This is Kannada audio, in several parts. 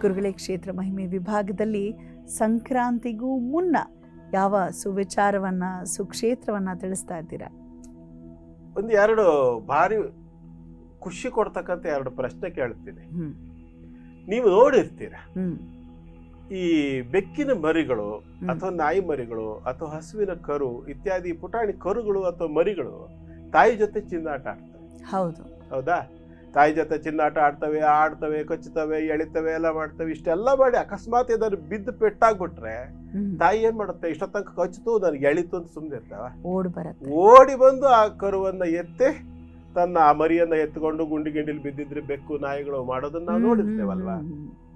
ಗುರುಗಳೇ ಕ್ಷೇತ್ರ ಮಹಿಮೆ ವಿಭಾಗದಲ್ಲಿ ಸಂಕ್ರಾಂತಿಗೂ ಮುನ್ನ ಯಾವ ಸುವಿಚಾರವನ್ನು ಸುಕ್ಷೇತ್ರವನ್ನು ತಿಳಿಸ್ತಾ ಇದ್ದೀರಾ? ಒಂದು ಎರಡು ಭಾರಿ ಖುಷಿ ಕೊಡ್ತಕ್ಕಂಥ ಎರಡು ಪ್ರಶ್ನೆ ಕೇಳ್ತೀನಿ. ನೀವು ನೋಡಿರ್ತೀರ? ಈ ಬೆಕ್ಕಿನ ಮರಿಗಳು. ಅಥವಾ ನಾಯಿ ಮರಿಗಳು ಅಥವಾ ಹಸುವಿನ ಕರು ಇತ್ಯಾದಿ ಪುಟಾಣಿ ಕರುಗಳು ಅಥವಾ ಮರಿಗಳು ತಾಯಿ ಜೊತೆ ಚಿನ್ನಾಟ ಆಡ್ತವೆ ಹೌದು. ಹೌದಾ? ತಾಯಿ ಜೊತೆ ಚಿನ್ನಾಟ ಆಡ್ತವೆ ಆಡ್ತವೆ ಕಚ್ಚುತ್ತವೆ ಎಳಿತವೆ ಎಲ್ಲ ಮಾಡ್ತವೆ ಇಷ್ಟೆಲ್ಲ ಮಾಡಿ ಅಕಸ್ಮಾತ್ ಏನಾದ್ರು ಬಿದ್ದು ಪೆಟ್ಟಾಗ್ಬಿಟ್ರೆ ತಾಯಿ ಏನ್ ಮಾಡುತ್ತೆ? ಇಷ್ಟೊತ್ತಂಕ ತನಕ ಕಚ್ಚಿತು ನನಗೆ ಎಳಿತು ಅಂತ ಸುಮ್ಮನೆ ಇರ್ತಾವ. ಓಡಿ ಬರುತ್ತೆ. ಓಡಿ ಬಂದು ಆ ಕರುವನ್ನ ಎತ್ತಿ ತನ್ನ ಆ ಮರಿಯನ್ನ ಎತ್ಕೊಂಡು ಗುಂಡಿ ಗಿಂಡಿಲಿ ಬಿದ್ದಿದ್ರೆ ಬೆಕ್ಕು ನಾಯಿಗಳು ಮಾಡೋದನ್ನ ನಾವು ನೋಡಿರ್ತೇವಲ್ವಾ?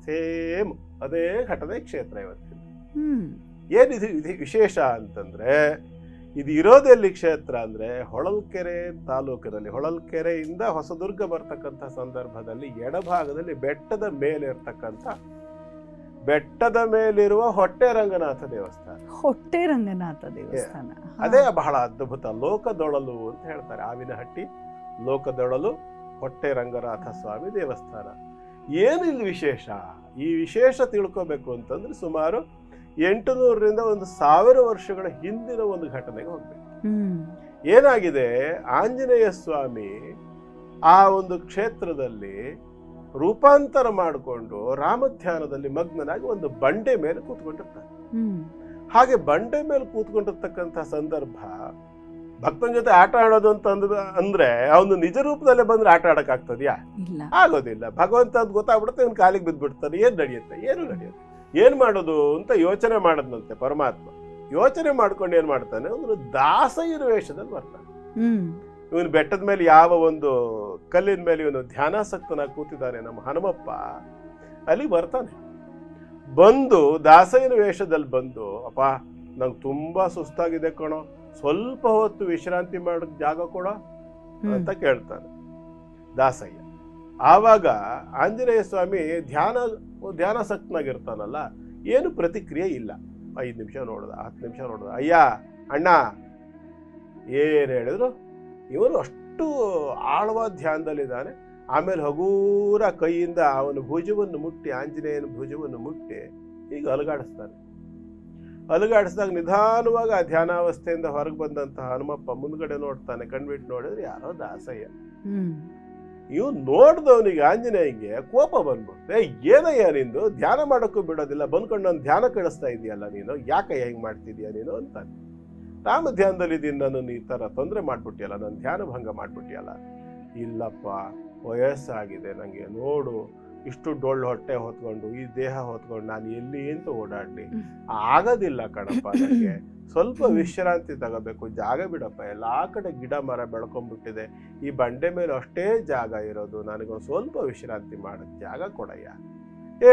ಸೇಮ್ ಅದೇ ಘಟನೆ ಕ್ಷೇತ್ರ ಇವತ್ತು ಹ್ಮ್. ಏನಿದು ಇದು ವಿಶೇಷ ಅಂತಂದ್ರೆ ಇದು ಇರೋದೆಲ್ಲಿ ಕ್ಷೇತ್ರ ಅಂದ್ರೆ ಹೊಳಲ್ಕೆರೆ ತಾಲೂಕಿನಲ್ಲಿ. ಹೊಳಲ್ಕೆರೆಯಿಂದ ಹೊಸದುರ್ಗ ಬರ್ತಕ್ಕಂಥ ಸಂದರ್ಭದಲ್ಲಿ ಎಡಭಾಗದಲ್ಲಿ ಬೆಟ್ಟದ ಮೇಲೆ ಇರ್ತಕ್ಕಂಥ ಬೆಟ್ಟದ ಮೇಲಿರುವ ಹೊಟ್ಟೆ ರಂಗನಾಥ ದೇವಸ್ಥಾನ. ಹೊಟ್ಟೆ ರಂಗನಾಥ ದೇವಸ್ಥಾನ ಅದೇ ಬಹಳ ಅದ್ಭುತ. ಲೋಕದೊಳಲು ಅಂತ ಹೇಳ್ತಾರೆ. ಆವಿನಹಟ್ಟಿ ಲೋಕದೊಳಲು ಹೊಟ್ಟೆ ರಂಗನಾಥ ಸ್ವಾಮಿ ದೇವಸ್ಥಾನ. ಏನು ಇಲ್ಲಿ ವಿಶೇಷ? ಈ ವಿಶೇಷ ತಿಳ್ಕೋಬೇಕು ಅಂತಂದ್ರೆ ಸುಮಾರು ಎಂಟು ನೂರರಿಂದ ಒಂದು ಸಾವಿರ ವರ್ಷಗಳ ಹಿಂದಿನ ಒಂದು ಘಟನೆಗೆ ಹೋಗ್ಬೇಕು. ಏನಾಗಿದೆ? ಆಂಜನೇಯ ಸ್ವಾಮಿ ಆ ಒಂದು ಕ್ಷೇತ್ರದಲ್ಲಿ ರೂಪಾಂತರ ಮಾಡಿಕೊಂಡು ರಾಮಧ್ಯಾನದಲ್ಲಿ ಮಗ್ನನಾಗಿ ಒಂದು ಬಂಡೆ ಮೇಲೆ ಕೂತ್ಕೊಂಡಿರ್ತಾನೆ. ಹ್ಮ್. ಹಾಗೆ ಬಂಡೆ ಮೇಲೆ ಕೂತ್ಕೊಂಡಿರ್ತಕ್ಕಂಥ ಸಂದರ್ಭ ಭಕ್ತನ ಜೊತೆ ಆಟ ಆಡೋದು ಅಂತ ಅಂದ್ ಅಂದ್ರೆ ಅವನು ನಿಜ ರೂಪದಲ್ಲೇ ಬಂದ್ರೆ ಆಟ ಆಡಕ್ ಆಗ್ತದ್ಯಾ ಆಗೋದಿಲ್ಲ. ಭಗವಂತ ಅಂತ ಗೊತ್ತಾಗ್ಬಿಡುತ್ತೆ ಅವ್ನ ಕಾಲಿಗೆ ಬಿದ್ದ್ಬಿಡ್ತಾನೆ. ಏನ್ ನಡೆಯುತ್ತೆ? ಏನು ನಡೆಯುತ್ತೆ ಏನ್ ಮಾಡೋದು ಅಂತ ಯೋಚನೆ ಮಾಡದ್ನಂತೆ ಪರಮಾತ್ಮ. ಯೋಚನೆ ಮಾಡ್ಕೊಂಡು ಏನು ಮಾಡ್ತಾನೆ? ಒಂದು ದಾಸಯ್ಯನ ವೇಷದಲ್ಲಿ ಬರ್ತಾನೆ. ಇವನು ಬೆಟ್ಟದ ಮೇಲೆ ಯಾವ ಒಂದು ಕಲ್ಲಿನ ಮೇಲೆ ಇವನು ಧ್ಯಾನಾಸಕ್ತನಾಗಿ ಕೂತಿದ್ದಾನೆ ನಮ್ಮ ಹನುಮಪ್ಪ ಅಲ್ಲಿ ಬರ್ತಾನೆ. ಬಂದು ದಾಸಯ್ಯನ ವೇಷದಲ್ಲಿ ಬಂದು ಅಪ್ಪ ನಂಗೆ ತುಂಬ ಸುಸ್ತಾಗಿದೆ ಕಣೋ. ಸ್ವಲ್ಪ ಹೊತ್ತು ವಿಶ್ರಾಂತಿ ಮಾಡೋಕ್ಕೆ ಜಾಗ ಕೊಡೋ? ಅಂತ ಕೇಳ್ತಾನೆ. ದಾಸಯ್ಯ. ಆವಾಗ ಆಂಜನೇಯ ಸ್ವಾಮಿ ಧ್ಯಾನ, ಧ್ಯಾನಾಸಕ್ತನಾಗಿರ್ತಾನಲ್ಲ, ಏನು ಪ್ರತಿಕ್ರಿಯೆ ಇಲ್ಲ. ಐದು ನಿಮಿಷ ನೋಡಿದ, ಹತ್ತು ನಿಮಿಷ ನೋಡಿದ, ಅಯ್ಯ, ಅಣ್ಣ, ಏನು ಹೇಳಿದ್ರು? ಇವನು ಅಷ್ಟು ಆಳವಾದ ಧ್ಯಾನದಲ್ಲಿದ್ದಾನೆ. ಆಮೇಲೆ ಹಗೂರ ಕೈಯಿಂದ ಅವನ ಭುಜವನ್ನು ಮುಟ್ಟಿ, ಆಂಜನೇಯನ ಭುಜವನ್ನು ಮುಟ್ಟಿ ಈಗ ಅಲುಗಾಡಿಸ್ತಾನೆ. ಅಲುಗಾಡಿಸಿದಾಗ ನಿಧಾನವಾಗಿ ಆ ಧ್ಯಾನಾವಸ್ಥೆಯಿಂದ ಹೊರಗೆ ಬಂದಂತಹ ಹನುಮಪ್ಪ ಮುಂದ್ಗಡೆ ನೋಡ್ತಾನೆ ಕಣ್ಬಿಟ್ಟು ನೋಡಿದ್ರೆ ಯಾರೋ ದಾಸಯ್ಯ. ಇವ್ ನೋಡ್ದವನಿಗೆ ಆಂಜನೇಯಂಗೆ ಕೋಪ ಬಂದ್ಬಿಡುತ್ತೆ ಏನಯ್ಯ ನಿಂದು ಧ್ಯಾನ ಮಾಡೋಕ್ಕೂ ಬಿಡೋದಿಲ್ಲ ಬಂದ್ಕೊಂಡು ನಾನು ಧ್ಯಾನ ಕಳಿಸ್ತಾ ಇದೆಯಲ್ಲ ನೀನು ಯಾಕಯ್ಯ ಹೆಂಗೆ ಮಾಡ್ತಿದ್ಯಾ ನೀನು ಅಂತ ರಾಮ ಧ್ಯಾನದಲ್ಲಿ ಇದ್ದೀನಿ ನಾನು ಈ ಥರ ತೊಂದರೆ ಮಾಡ್ಬಿಟ್ಟಿಯಲ್ಲ ನನ್ನ ಧ್ಯಾನ ಭಂಗ ಮಾಡ್ಬಿಟ್ಟಿಯಲ್ಲ. ಇಲ್ಲಪ್ಪ ವಯಸ್ಸಾಗಿದೆ ನನಗೆ ನೋಡು ಇಷ್ಟು ಡೊಳ್ಳು ಹೊಟ್ಟೆ ಹೊತ್ಕೊಂಡು ಈ ದೇಹ ಹೊತ್ಕೊಂಡು ನಾನು ಎಲ್ಲಿ ಅಂತ ಓಡಾಡ್ಲಿ. ಆಗೋದಿಲ್ಲ ಕಣಪ್ಪ ನನಗೆ ಸ್ವಲ್ಪ ವಿಶ್ರಾಂತಿ ತಗೋಬೇಕು ಜಾಗ ಬಿಡಪ್ಪ. ಎಲ್ಲ ಕಡೆ ಗಿಡ ಮರ ಬೆಳ್ಕೊಂಡ್ಬಿಟ್ಟಿದೆ. ಈ ಬಂಡೆ ಮೇಲೆ ಅಷ್ಟೇ ಜಾಗ ಇರೋದು. ನನಗೊಂದು ಸ್ವಲ್ಪ ವಿಶ್ರಾಂತಿ ಮಾಡೋದು ಜಾಗ ಕೊಡಯ್ಯ. ಏ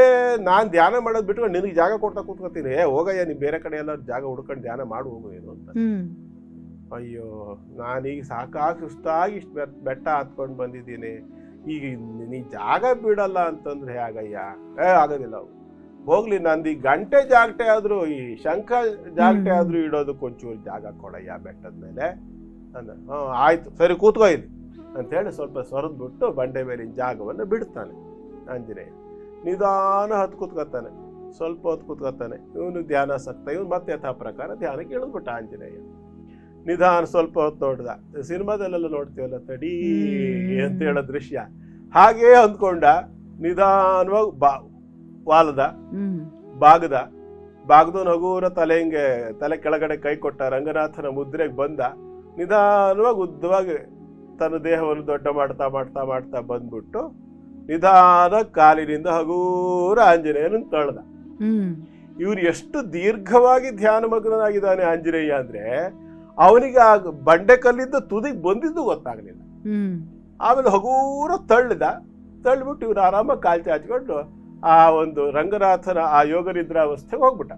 ನಾನು ಧ್ಯಾನ ಮಾಡೋದು ಬಿಟ್ಕೊಂಡು ನಿನಗೆ ಜಾಗ ಕೊಡ್ತಾ ಕೂತ್ಕೋತೀನಿ. ಏ ಹೋಗಯ್ಯ ನೀ ಬೇರೆ ಕಡೆ ಎಲ್ಲ ಜಾಗ ಹುಡ್ಕೊಂಡು ಧ್ಯಾನ ಮಾಡು ಹೋಗು ಏನು ಅಂತ. ಅಯ್ಯೋ ನಾನೀಗ ಸಾಕಾಗಿ ಸುಸ್ತಾಗಿ ಇಷ್ಟು ಬೆಟ್ಟ ಹತ್ಕೊಂಡು ಬಂದಿದ್ದೀನಿ. ಈಗ ನೀ ಜಾಗ ಬಿಡಲ್ಲ ಅಂತಂದ್ರೆ ಹೇಗಯ್ಯ? ಏ ಆಗೋದಿಲ್ಲ. ಅವು. ಹೋಗ್ಲಿ ನಂದು ಈ ಗಂಟೆ ಜಾಗಟೆ ಆದ್ರೂ ಈ ಶಂಖ ಜಾಗಟೆ ಆದರೂ ಇಡೋದಕ್ಕೆ ಒಂಚೂರು ಜಾಗ ಕೊಡಯ್ಯ ಬೆಟ್ಟದ ಮೇಲೆ. ಅಂದ ಹ್ಞೂ ಆಯ್ತು ಸರಿ ಕೂತ್ಕೋ ಅಂತ ಅಂತೇಳಿ ಸ್ವಲ್ಪ ಸೊರದ್ ಬಿಟ್ಟು ಬಂಡೆ ಮೇಲಿನ ಜಾಗವನ್ನು ಬಿಡ್ತಾನೆ ಆಂಜನೇಯ. ನಿಧಾನ ಹತ್ತು ಕೂತ್ಕೊತಾನೆ ಸ್ವಲ್ಪ ಹೊತ್ತು ಕೂತ್ಕೊತಾನೆ. ಇವನು ಧ್ಯಾನ ಸಕ್ತ ಇವನು ಮತ್ತೆ ಯಥಾ ಪ್ರಕಾರ ಧ್ಯಾನಕ್ಕೆ ಇಳಿದ್ಬಿಟ್ಟ ಆಂಜನೇಯ. ನಿಧಾನ ಸ್ವಲ್ಪ ಹೊತ್ತು ನೋಡ್ದ ಸಿನಿಮಾದಲ್ಲೆಲ್ಲ ನೋಡ್ತೀವಲ್ಲ ತಡೀ ಅಂತ ಹೇಳೋ ದೃಶ್ಯ. ಹಾಗೇ ಅಂದ್ಕೊಂಡ ನಿಧಾನವಾಗಿ ಬಾ ವಾಲದ ಭಾಗದ ಬಾಗದ ಬಾಗದವನ್ ಹಗೂರ ತಲೆ ಹಿಂಗೆ ತಲೆ ಕೆಳಗಡೆ ಕೈ ಕೊಟ್ಟ ರಂಗನಾಥನ ಮುದ್ರೆಗೆ ಬಂದ ನಿಧಾನವಾಗಿ ಉದ್ದವಾಗಿ ತನ್ನ ದೇಹವನ್ನು ದೊಡ್ಡ ಮಾಡ್ತಾ ಮಾಡ್ತಾ ಮಾಡ್ತಾ ಬಂದ್ಬಿಟ್ಟು ನಿಧಾನ ಕಾಲಿನಿಂದ ಹಗೂರ ಆಂಜನೇಯನ ತಳ್ದ. ಇವ್ರು ಎಷ್ಟು ದೀರ್ಘವಾಗಿ ಧ್ಯಾನ ಮಗ್ನಾಗಿದ್ದಾನೆ ಆಂಜನೇಯ ಅಂದ್ರೆ ಅವನಿಗೆ ಆ ಬಂಡೆ ಕಲ್ಲಿದ್ದ ತುದಿಗೆ ಬಂದಿದ್ದು ಗೊತ್ತಾಗ್ಲಿಲ್ಲ. ಆಮೇಲೆ ಹಗೂರ ತಳ್ಳಿದ ತಳ್ಳಿಬಿಟ್ಟು ಇವ್ರು ಆರಾಮಾಗಿ ಕಾಲ್ ಚಾಚ್ಕೊಂಡು ಆ ಒಂದು ರಂಗನಾಥನ ಆ ಯೋಗ ನಿದ್ರಾವಸ್ಥೆಗೆ ಹೋಗ್ಬಿಟ್ಟ.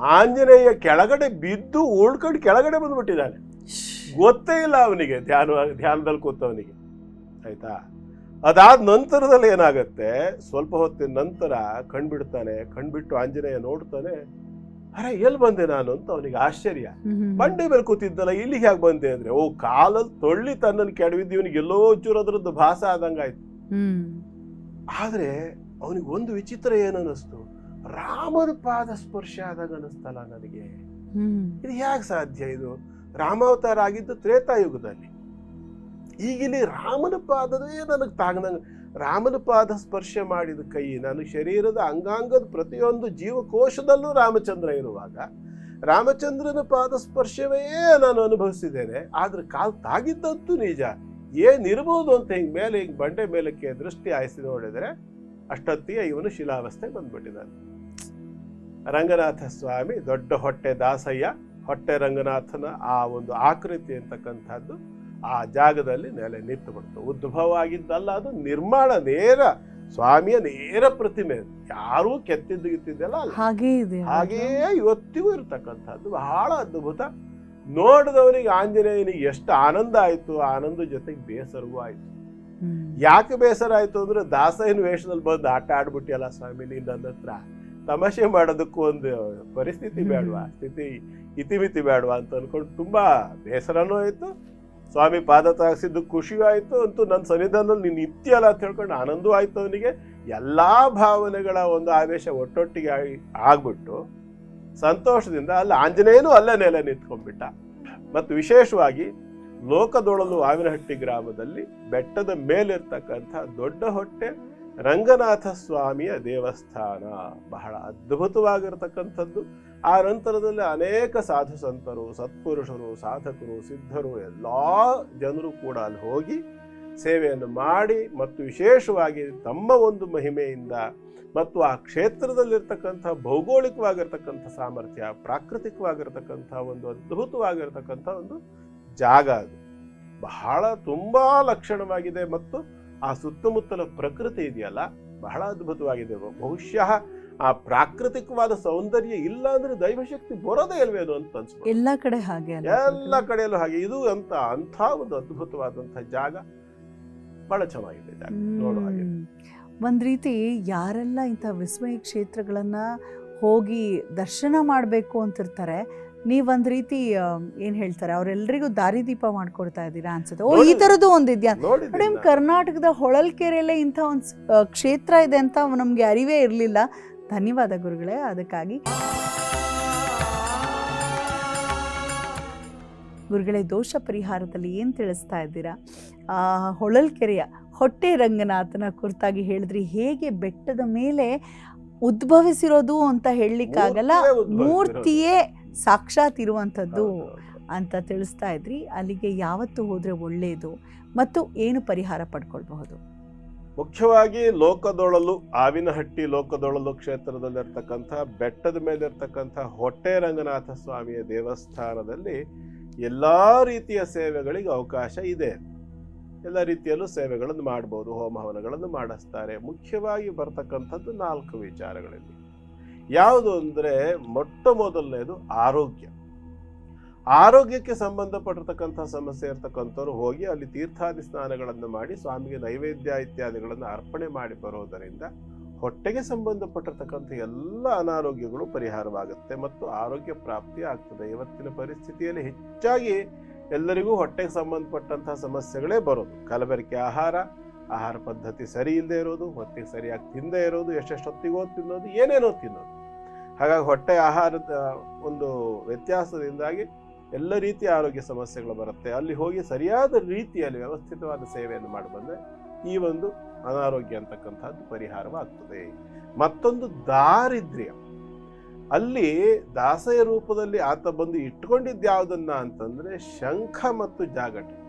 ಆಂಜನೇಯ ಕೆಳಗಡೆ ಬಿದ್ದು ಉಳ್ಕೊಂಡು ಕೆಳಗಡೆ ಬಂದ್ಬಿಟ್ಟಿದ್ದಾನೆ. ಗೊತ್ತೇ ಇಲ್ಲ ಅವನಿಗೆ ಧ್ಯಾನ ಧ್ಯಾನದಲ್ಲಿ ಕೂತವನಿಗೆ. ಆಯ್ತಾ? ಅದಾದ ನಂತರದಲ್ಲಿ ಏನಾಗತ್ತೆ? ಸ್ವಲ್ಪ ಹೊತ್ತಿನ ನಂತರ ಕಣ್ಬಿಡ್ತಾನೆ ಕಣ್ಬಿಟ್ಟು ಆಂಜನೇಯ ನೋಡ್ತಾನೆ ಅರೆ ಎಲ್ಲಿ ಬಂದೆ ನಾನು? ಅಂತ ಅವನಿಗೆ ಆಶ್ಚರ್ಯ. ಬಂಡೆ ಮೇಲೆ ಕೂತಿದ್ದಲ್ಲ ಇಲ್ಲಿಗೆ ಹೇಗೆ ಬಂದೆ ಅಂದ್ರೆ ಓ ಕಾಲಲ್ಲಿ ತೊಳ್ಳಿ ತನ್ನನ್ನು ಕೆಡವಿದ್ದು ಇವನಿಗೆ ಎಲ್ಲೋ ಚೂರು ಅದ್ರದ್ದು ಭಾಸ ಆದಂಗಾಯ್ತು. ಆದ್ರೆ ಅವನಿಗೆ ಒಂದು ವಿಚಿತ್ರ ಏನನ್ನಿಸ್ತು? ರಾಮನ ಪಾದ ಸ್ಪರ್ಶ ಆದಾಗ ಅನಿಸ್ತಲ್ಲ ನನಗೆ. ಇದು ಹೇಗೆ ಸಾಧ್ಯ ಇದು? ರಾಮಾವತಾರ ಆಗಿದ್ದು ತ್ರೇತಾಯುಗದಲ್ಲಿ. ಈಗಿಲ್ಲಿ ರಾಮನ ಪಾದವೇ ನನಗೆ ತಾಗ್ನಂಗೆ ರಾಮನ ಪಾದ ಸ್ಪರ್ಶ ಮಾಡಿದ ಕೈ ನಾನು ಶರೀರದ ಅಂಗಾಂಗದ ಪ್ರತಿಯೊಂದು ಜೀವಕೋಶದಲ್ಲೂ ರಾಮಚಂದ್ರ ಇರುವಾಗ ರಾಮಚಂದ್ರನ ಪಾದ ಸ್ಪರ್ಶವೇ ನಾನು ಅನುಭವಿಸಿದ್ದೇನೆ. ಆದ್ರೆ ಕಾಲ್ ತಾಗಿದ್ದಂತೂ ನಿಜ. ಏನಿರ್ಬೋದು ಅಂತ ಹಿಂಗೆ ಮೇಲೆ ಹಿಂಗೆ ಬಂಡೆ ಮೇಲಕ್ಕೆ ದೃಷ್ಟಿ ಆಯಿಸಿ ನೋಡಿದ್ರೆ ಅಷ್ಟೊತ್ತಿಗೆ ಇವನು ಶಿಲಾವಸ್ಥೆ ಬಂದ್ಬಿಟ್ಟಿದ್ದಾನೆ. ರಂಗನಾಥ ಸ್ವಾಮಿ ದೊಡ್ಡ ಹೊಟ್ಟೆ ದಾಸಯ್ಯ ಹೊಟ್ಟೆ ರಂಗನಾಥನ ಆ ಒಂದು ಆಕೃತಿ ಅಂತಕ್ಕಂಥದ್ದು ಆ ಜಾಗದಲ್ಲಿ ನೆಲೆ ನಿಂತು ಬಿಡ್ತು. ಉದ್ಭವ ಆಗಿದ್ದಲ್ಲ ಅದು ನಿರ್ಮಾಣ ನೇರ ಸ್ವಾಮಿಯ ನೇರ ಪ್ರತಿಮೆ. ಯಾರೂ ಕೆತ್ತಿದ್ದು ಗಿತ್ತಿದ್ದಲ್ಲ ಹಾಗೆ ಇದೆ ಹಾಗೆಯೇ ಇವತ್ತಿಗೂ ಇರತಕ್ಕಂಥದ್ದು. ಬಹಳ ಅದ್ಭುತ. ನೋಡಿದವನಿಗೆ ಆಂಜನೇಯನಿಗೆ ಎಷ್ಟು ಆನಂದ ಆಯಿತು ಆನಂದ ಜೊತೆಗೆ ಬೇಸರವೂ ಆಯ್ತು. ಯಾಕೆ ಬೇಸರ ಆಯ್ತು ಅಂದ್ರೆ ದಾಸಯ್ಯನ ವೇಷದಲ್ಲಿ ಬಂದು ಆಟ ಆಡ್ಬಿಟ್ಟಿಯಲ್ಲ ಸ್ವಾಮಿ ನೀನ್ ನನ್ನ ಹತ್ರ. ತಮಾಷೆ ಮಾಡೋದಕ್ಕೂ ಒಂದು ಪರಿಸ್ಥಿತಿ ಬೇಡವಾ? ಸ್ಥಿತಿ ಇತಿಮಿತಿ ಬೇಡವಾ ಅಂತ ಅನ್ಕೊಂಡು ತುಂಬಾ ಬೇಸರನೂ ಆಯ್ತು. ಸ್ವಾಮಿ ಪಾದ ತಾಗಿಸಿದ್ದು ಖುಷಿಯೂ ಆಯ್ತು ಅಂತೂ ನನ್ನ ಸನ್ನಿಧಾನದಲ್ಲಿ ನೀನು ಇತ್ಯಲ್ಲ ಅಂತ ಹೇಳ್ಕೊಂಡು ಆನಂದೂ ಆಯ್ತು ಅವನಿಗೆ. ಎಲ್ಲಾ ಭಾವನೆಗಳ ಒಂದು ಆವೇಶ ಒಟ್ಟೊಟ್ಟಿಗೆ ಆಗಿ ಆಗ್ಬಿಟ್ಟು ಸಂತೋಷದಿಂದ ಅಲ್ಲಿ ಆಂಜನೇಯನೂ ಅಲ್ಲೇ ನೆಲೆ ನಿಂತ್ಕೊಂಡ್ಬಿಟ್ಟ. ಮತ್ತು ವಿಶೇಷವಾಗಿ ಲೋಕದೊಳಲು ಆವಿನಹಟ್ಟಿ ಗ್ರಾಮದಲ್ಲಿ ಬೆಟ್ಟದ ಮೇಲಿರ್ತಕ್ಕಂಥ ದೊಡ್ಡ ಹೊಟ್ಟೆ ರಂಗನಾಥ ಸ್ವಾಮಿಯ ದೇವಸ್ಥಾನ. ಬಹಳ ಅದ್ಭುತವಾಗಿರ್ತಕ್ಕಂಥದ್ದು. ಆ ನಂತರದಲ್ಲಿ ಅನೇಕ ಸಾಧು ಸಂತರು, ಸತ್ಪುರುಷರು, ಸಾಧಕರು, ಸಿದ್ಧರು, ಎಲ್ಲ ಜನರು ಕೂಡ ಅಲ್ಲಿ ಹೋಗಿ ಸೇವೆಯನ್ನು ಮಾಡಿ ಮತ್ತು ವಿಶೇಷವಾಗಿ ತಮ್ಮ ಒಂದು ಮಹಿಮೆಯಿಂದ ಮತ್ತು ಆ ಕ್ಷೇತ್ರದಲ್ಲಿರ್ತಕ್ಕಂಥ ಭೌಗೋಳಿಕವಾಗಿರ್ತಕ್ಕಂಥ ಸಾಮರ್ಥ್ಯ, ಪ್ರಾಕೃತಿಕವಾಗಿರ್ತಕ್ಕಂಥ ಒಂದು ಅದ್ಭುತವಾಗಿರ್ತಕ್ಕಂಥ ಒಂದು ಜಾಗ ಅದು. ಬಹಳ ತುಂಬಾ ಲಕ್ಷಣವಾಗಿದೆ ಮತ್ತು ಆ ಸುತ್ತಮುತ್ತಲ ಪ್ರಕೃತಿ ಇದೆಯಲ್ಲ ಬಹಳ ಅದ್ಭುತವಾಗಿದೆ. ಬಹುಶಃ ಆ ಪ್ರಾಕೃತಿಕವಾದ ಸೌಂದರ್ಯ ಇಲ್ಲ ಅಂದ್ರೆ ದೈವಶಕ್ತಿ ಬರೋದೇ ಇಲ್ವೇನೋ ಅಂತ ಅನ್ಸ್ಬೋದು ಎಲ್ಲ ಕಡೆ ಹಾಗೆ ಎಲ್ಲ ಕಡೆಯಲ್ಲೂ ಹಾಗೆ. ಇದು ಅಂತ ಅಂಥ ಒಂದು ಅದ್ಭುತವಾದಂತಹ ಜಾಗ. ಬಹಳ ಚೆನ್ನಾಗಿದೆ ಜಾಗ. ನೋಡುವ ಹಾಗೆ. ಹ್ಮ್. ಒಂದ್ ರೀತಿ ಯಾರೆಲ್ಲ ಇಂಥ ವಿಸ್ಮಯ ಕ್ಷೇತ್ರಗಳನ್ನ ಹೋಗಿ ದರ್ಶನ ಮಾಡಬೇಕು ಅಂತಿರ್ತಾರೆ ನೀವ್ ಒಂದ್ ರೀತಿ ಏನು ಹೇಳ್ತಾರೆ ಅವರೆಲ್ಲರಿಗೂ ದಾರಿದೀಪ ಮಾಡ್ಕೊಡ್ತಾ ಇದ್ದೀರಾ ಅನ್ಸುತ್ತೆ. ಓ ಈ ಥರದ್ದು ಒಂದಿದ್ಯಾ ಮೇಡಮ್ ಕರ್ನಾಟಕದ ಹೊಳಲ್ಕೆರೆಯಲ್ಲೇ ಇಂಥ ಒಂದು ಕ್ಷೇತ್ರ ಇದೆ ಅಂತ ನಮಗೆ ಅರಿವೇ ಇರಲಿಲ್ಲ. ಧನ್ಯವಾದ ಗುರುಗಳೇ ಅದಕ್ಕಾಗಿ. ಗುರುಗಳೇ ದೋಷ ಪರಿಹಾರದಲ್ಲಿ ಏನು ತಿಳಿಸ್ತಾ ಇದ್ದೀರಾ? ಆ, ಹೊಳಲ್ಕೆರೆಯ ಹೊಟ್ಟೆ ರಂಗನಾಥನ ಕುರಿತಾಗಿ ಹೇಳಿದ್ರಿ ಹೇಗೆ ಬೆಟ್ಟದ ಮೇಲೆ ಉದ್ಭವಿಸಿರೋದು ಅಂತ ಹೇಳಲಿಕ್ಕಾಗಲ್ಲ. ಮೂರ್ತಿಯೇ ಸಾಕ್ಷಾತ್ ಇರುವಂಥದ್ದು. ಅಂತ ತಿಳಿಸ್ತಾ ಇದ್ರಿ. ಅಲ್ಲಿಗೆ ಯಾವತ್ತು ಹೋದರೆ ಒಳ್ಳೆಯದು ಮತ್ತು ಏನು ಪರಿಹಾರ ಪಡ್ಕೊಳ್ಬಹುದು? ಮುಖ್ಯವಾಗಿ ಲೋಕದೊಳಲು ಆವಿನಹಟ್ಟಿ ಲೋಕದೊಳಲು ಕ್ಷೇತ್ರದಲ್ಲಿರ್ತಕ್ಕಂಥ ಬೆಟ್ಟದ ಮೇಲೆ ಇರ್ತಕ್ಕಂಥ ಹೊಟ್ಟೆ ರಂಗನಾಥ ಸ್ವಾಮಿಯ ದೇವಸ್ಥಾನದಲ್ಲಿ ಎಲ್ಲ ರೀತಿಯ ಸೇವೆಗಳಿಗೆ ಅವಕಾಶ ಇದೆ. ಎಲ್ಲ ರೀತಿಯಲ್ಲೂ ಸೇವೆಗಳನ್ನು ಮಾಡ್ಬೋದು ಹೋಮ ಹವನಗಳನ್ನು ಮಾಡಿಸ್ತಾರೆ. ಮುಖ್ಯವಾಗಿ ಬರ್ತಕ್ಕಂಥದ್ದು ನಾಲ್ಕು ವಿಚಾರಗಳಲ್ಲಿ. ಯಾವುದು ಅಂದರೆ ಮೊಟ್ಟ ಮೊದಲನೇದು ಆರೋಗ್ಯ. ಆರೋಗ್ಯಕ್ಕೆ ಸಂಬಂಧಪಟ್ಟಿರ್ತಕ್ಕಂಥ ಸಮಸ್ಯೆ ಇರ್ತಕ್ಕಂಥವ್ರು ಹೋಗಿ ಅಲ್ಲಿ ತೀರ್ಥಾದಿ ಸ್ನಾನಗಳನ್ನು ಮಾಡಿ ಸ್ವಾಮಿಗೆ ನೈವೇದ್ಯ ಇತ್ಯಾದಿಗಳನ್ನು ಅರ್ಪಣೆ ಮಾಡಿ ಬರೋದರಿಂದ ಹೊಟ್ಟೆಗೆ ಸಂಬಂಧಪಟ್ಟಿರ್ತಕ್ಕಂಥ ಎಲ್ಲ ಅನಾರೋಗ್ಯಗಳು ಪರಿಹಾರವಾಗುತ್ತೆ ಮತ್ತು ಆರೋಗ್ಯ ಪ್ರಾಪ್ತಿ ಆಗ್ತದೆ. ಇವತ್ತಿನ ಪರಿಸ್ಥಿತಿಯಲ್ಲಿ ಹೆಚ್ಚಾಗಿ ಎಲ್ಲರಿಗೂ ಹೊಟ್ಟೆಗೆ ಸಂಬಂಧಪಟ್ಟಂತಹ ಸಮಸ್ಯೆಗಳೇ ಬರೋದು. ಕಲಬೆರಕೆ ಆಹಾರ ಆಹಾರ ಪದ್ಧತಿ ಸರಿ ಇಲ್ಲದೆ ಇರೋದು, ಹೊಟ್ಟೆಗೆ ಸರಿಯಾಗಿ ತಿಂದೇ ಇರೋದು, ಎಷ್ಟೆಷ್ಟೊತ್ತಿಗೋ ತಿನ್ನೋದು, ಏನೇನೋ ತಿನ್ನೋದು. ಹಾಗಾಗಿ ಹೊಟ್ಟೆ ಆಹಾರದ ಒಂದು ವ್ಯತ್ಯಾಸದಿಂದಾಗಿ ಎಲ್ಲ ರೀತಿಯ ಆರೋಗ್ಯ ಸಮಸ್ಯೆಗಳು ಬರುತ್ತೆ. ಅಲ್ಲಿ ಹೋಗಿ ಸರಿಯಾದ ರೀತಿಯಲ್ಲಿ ವ್ಯವಸ್ಥಿತವಾದ ಸೇವೆಯನ್ನು ಮಾಡಿ ಬಂದರೆ ಈ ಒಂದು ಅನಾರೋಗ್ಯ ಅಂತಕ್ಕಂಥದ್ದು ಪರಿಹಾರವಾಗ್ತದೆ. ಮತ್ತೊಂದು ದಾರಿದ್ರ್ಯ. ಅಲ್ಲಿ ದಾಸಯ ರೂಪದಲ್ಲಿ ಆತ ಬಂದು ಇಟ್ಕೊಂಡಿದ್ದು ಯಾವುದನ್ನ ಅಂತಂದ್ರೆ ಶಂಖ ಮತ್ತು ಜಾಗಟೆ.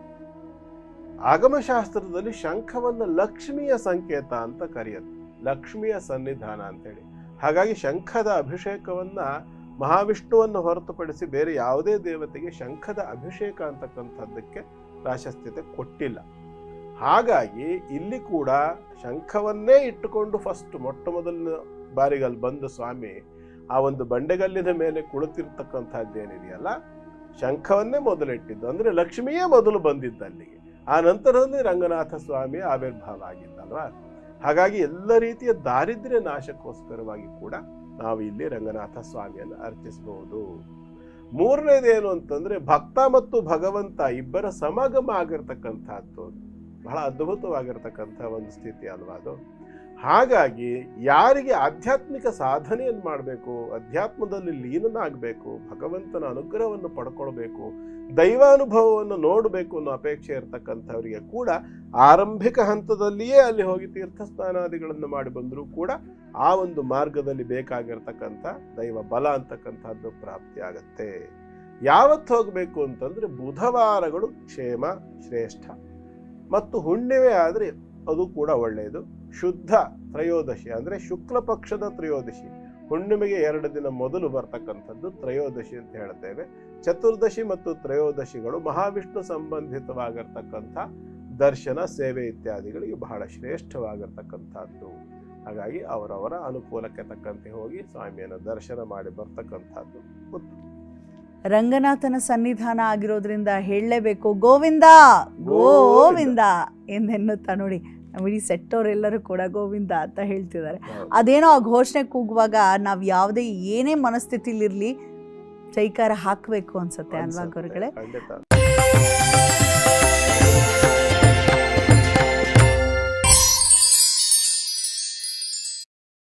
ಆಗಮಶಾಸ್ತ್ರದಲ್ಲಿ ಶಂಖವನ್ನು ಲಕ್ಷ್ಮಿಯ ಸಂಕೇತ ಅಂತ ಕರೆಯುತ್ತೆ. ಲಕ್ಷ್ಮಿಯ ಸನ್ನಿಧಾನ ಅಂತೇಳಿ ಹಾಗಾಗಿ ಶಂಖದ ಅಭಿಷೇಕವನ್ನ ಮಹಾವಿಷ್ಣುವನ್ನು ಹೊರತುಪಡಿಸಿ ಬೇರೆ ಯಾವುದೇ ದೇವತೆಗೆ ಶಂಖದ ಅಭಿಷೇಕ ಅಂತಕ್ಕಂಥದ್ದಕ್ಕೆ ಪ್ರಾಶಸ್ತ್ಯತೆ ಕೊಟ್ಟಿಲ್ಲ. ಹಾಗಾಗಿ ಇಲ್ಲಿ ಕೂಡ ಶಂಖವನ್ನೇ ಇಟ್ಟುಕೊಂಡು ಫಸ್ಟ್ ಮೊಟ್ಟ ಮೊದಲ ಬಾರಿಗೆ ಅಲ್ಲಿ ಬಂದು ಸ್ವಾಮಿ ಆ ಒಂದು ಬಂಡೆಗಲ್ಲಿನ ಮೇಲೆ ಕುಳಿತಿರ್ತಕ್ಕಂಥದ್ದೇನಿದೆಯಲ್ಲ, ಶಂಖವನ್ನೇ ಮೊದಲಿಟ್ಟಿದ್ದು. ಅಂದ್ರೆ ಲಕ್ಷ್ಮಿಯೇ ಮೊದಲು ಬಂದಿದ್ದು ಅಲ್ಲಿಗೆ ಆ ನಂತರದಲ್ಲಿ ರಂಗನಾಥ ಸ್ವಾಮಿ ಆವಿರ್ಭಾವ ಆಗಿದ್ದಲ್ವಾ ಹಾಗಾಗಿ ಎಲ್ಲ ರೀತಿಯ ದಾರಿದ್ರ್ಯ ನಾಶಕ್ಕೋಸ್ಕರವಾಗಿ ಕೂಡ ನಾವು ಇಲ್ಲಿ ರಂಗನಾಥ ಸ್ವಾಮಿಯನ್ನು ಅರ್ಚಿಸಬಹುದು ಮೂರನೇದೇನು ಅಂತಂದ್ರೆ ಭಕ್ತ ಮತ್ತು ಭಗವಂತ ಇಬ್ಬರ ಸಮಾಗಮ ಆಗಿರ್ತಕ್ಕಂಥದ್ದು. ಬಹಳ ಅದ್ಭುತವಾಗಿರ್ತಕ್ಕಂಥ ಒಂದು ಸ್ಥಿತಿ ಅಲ್ವಾ ಅದು? ಹಾಗಾಗಿ ಯಾರಿಗೆ ಆಧ್ಯಾತ್ಮಿಕ ಸಾಧನೆಯನ್ನು ಮಾಡಬೇಕು, ಅಧ್ಯಾತ್ಮದಲ್ಲಿ ಲೀನನಾಗಬೇಕು, ಭಗವಂತನ ಅನುಗ್ರಹವನ್ನು ಪಡ್ಕೊಳ್ಬೇಕು ದೈವಾನುಭವವನ್ನು ನೋಡಬೇಕು ಅನ್ನೋ ಅಪೇಕ್ಷೆ ಇರತಕ್ಕಂಥವರಿಗೆ ಕೂಡ ಆರಂಭಿಕ ಹಂತದಲ್ಲಿಯೇ ಅಲ್ಲಿ ಹೋಗಿ ತೀರ್ಥ ಸ್ನಾನಾದಿಗಳನ್ನು ಮಾಡಿ ಬಂದರೂ ಕೂಡ ಆ ಒಂದು ಮಾರ್ಗದಲ್ಲಿ ಬೇಕಾಗಿರ್ತಕ್ಕಂಥ ದೈವ ಬಲ ಅಂತಕ್ಕಂಥದ್ದು ಪ್ರಾಪ್ತಿ ಆಗತ್ತೆ. ಯಾವತ್ತು ಹೋಗಬೇಕು ಅಂತಂದ್ರೆ ಬುಧವಾರಗಳು ಕ್ಷೇಮ ಶ್ರೇಷ್ಠ. ಮತ್ತು ಹುಣ್ಣಿಮೆ ಆದರೆ ಅದು ಕೂಡ ಒಳ್ಳೆಯದು. ಶುದ್ಧ ತ್ರಯೋದಶಿ ಅಂದರೆ ಶುಕ್ಲ ಪಕ್ಷದ ತ್ರಯೋದಶಿ. ಹುಣ್ಣಿಮೆಗೆ ಎರಡು ದಿನ ಮೊದಲು ಬರ್ತಕ್ಕಂಥದ್ದು ತ್ರಯೋದಶಿ ಅಂತ ಹೇಳ್ತೇವೆ. ಚತುರ್ದಶಿ ಮತ್ತು ತ್ರಯೋದಶಿಗಳು ಮಹಾವಿಷ್ಣು ಸಂಬಂಧಿತವಾಗಿರ್ತಕ್ಕಂಥ ದರ್ಶನ ಸೇವೆ ಇತ್ಯಾದಿಗಳಿಗೆ ಬಹಳ ಶ್ರೇಷ್ಠವಾಗಿರ್ತಕ್ಕಂಥದ್ದು. ಹಾಗಾಗಿ ಅವರವರ ಅನುಕೂಲಕ್ಕೆ ತಕ್ಕಂತೆ ಹೋಗಿ ಸ್ವಾಮಿಯನ್ನು ದರ್ಶನ ಮಾಡಿ ಬರ್ತಕ್ಕಂಥದ್ದು. ರಂಗನಾಥನ ಸನ್ನಿಧಾನ ಆಗಿರೋದ್ರಿಂದ ಹೇಳಲೇಬೇಕು. ಗೋವಿಂದ. ಗೋವಿಂದ ಎಂದೆನ್ನುತ್ತಾ ನೋಡಿ. ಇಡೀ ಸೆಟ್ಟವರೆಲ್ಲರೂ ಕೂಡ ಗೋವಿಂದ ಅಂತ ಹೇಳ್ತಿದ್ದಾರೆ. ಅದೇನೋ ಆ ಘೋಷಣೆ ಕೂಗುವಾಗ ನಾವು ಯಾವುದೇ ಏನೇ ಮನಸ್ಥಿತಿಲಿರಲಿ ಚೈಕಾರ ಹಾಕಬೇಕು ಅನ್ಸುತ್ತೆ ಅಲ್ವಾ ಗುರುಗಳೇ?